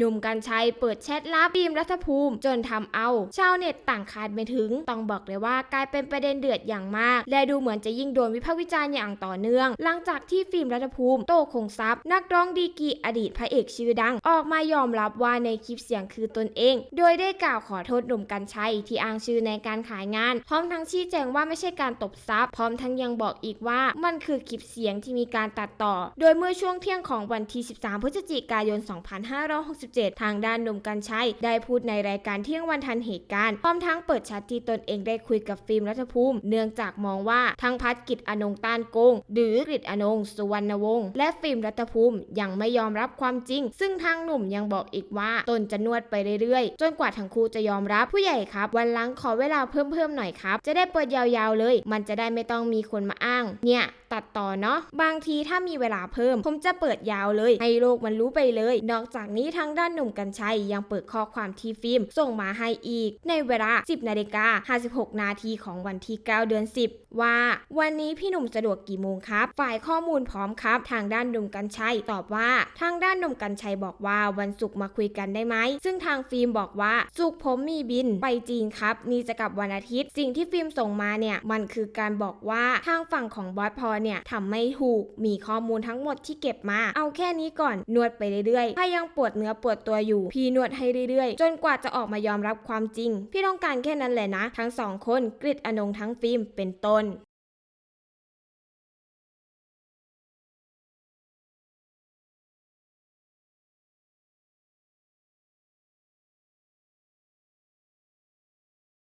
หนุ่มกัญชัยเปิดแชทลับฟิล์มรัฐภูมิ จนทำเอา ชาวเน็ตต่างคาดไม่ถึง ต้องบอกเลยว่ากลายเป็นประเด็นเดือดอย่างมาก และดูเหมือนจะยิ่งโดนวิพากษ์วิจารณ์อย่างต่อเนื่อง หลังจากที่ฟิล์มรัฐภูมิ โตคงทรัพย์ นักร้องดีกีอดีตพระเอกชื่อดัง ออกมายอมรับว่าในคลิปเสียงคือตนเอง โดยได้กล่าวขอโทษหนุ่มกัญชัยที่อ้างชื่อในการขายงาน พร้อมทั้งชี้แจงว่าไม่ใช่การตบทรัพย์พร้อมทั้งยังบอกอีกว่ามันคือคลิปเสียงที่มีการตัดต่อ โดยเมื่อช่วงเที่ยงของวันที่ 13 พฤศจิกายน2567ทางด้านหนุ่มกัญชัยได้พูดในรายการเที่ยงวันทันเหตุการณ์พร้อมทั้งเปิดชัดที่ตนเองได้คุยกับฟิล์มรัฐภูมิ เนื่องจากมองว่าทั้งพัฒกิจอนงต้านโกง หรือกฤษอนงสุวรรณวงศ์และฟิล์มรัฐภูมิยังไม่ยอมรับความจริง ซึ่งทางหนุ่มยังบอกอีกว่าตนจะนวดไปเรื่อยๆ จนกว่าทั้งคู่จะยอมรับผู้ใหญ่ครับ วันหลังขอเวลาเพิ่มๆหน่อยครับ จะได้เปิดยาวๆเลย มันจะได้ไม่ต้องมีคนมาอ้าง เนี่ยตัดต่อเนาะบางทีถ้ามีเวลาเพิ่ม ผมจะเปิดยาวเลย ให้โลกมันรู้ไปเลย นอกจากนี้ทางด้านหนุ่มกัญชัยยังเปิดข้อความที่ฟิล์มส่งมาให้อีก ในเวลา 10นาฬิกา56 นาทีของวันที่ 9 เดือน 10ว่า วันนี้พี่หนุ่มสะดวกกี่โมงครับ ฝ่ายข้อมูลพร้อมครับ ทางด้านหนุ่มกัญชัยตอบว่า ทางด้านหนุ่มกัญชัยบอกว่าวันศุกร์มาคุยกันได้ไหม ซึ่งทางฟิล์มบอกว่าศุกร์ผมมีบินไปจีนครับ นี่จะกลับวันอาทิตย์ สิ่งที่ฟิล์มส่งมาเนี่ยมันคือการบอกว่าทางฝั่งของบอสพอเนี่ยทำไม่ถูก มีข้อมูลทั้งหมดที่เก็บมา เอาแค่นี้ก่อนนวดไปเรื่อยๆ ถ้ายังปวดเนื้อปวดตัวอยู่ พี่นวดให้เรื่อยๆ จนกว่าจะออกมายอมรับความจริง พี่ต้องการแค่นั้นแหละนะ ทั้งสองคนกริดอนงทั้งฟิล์มเป็นต้น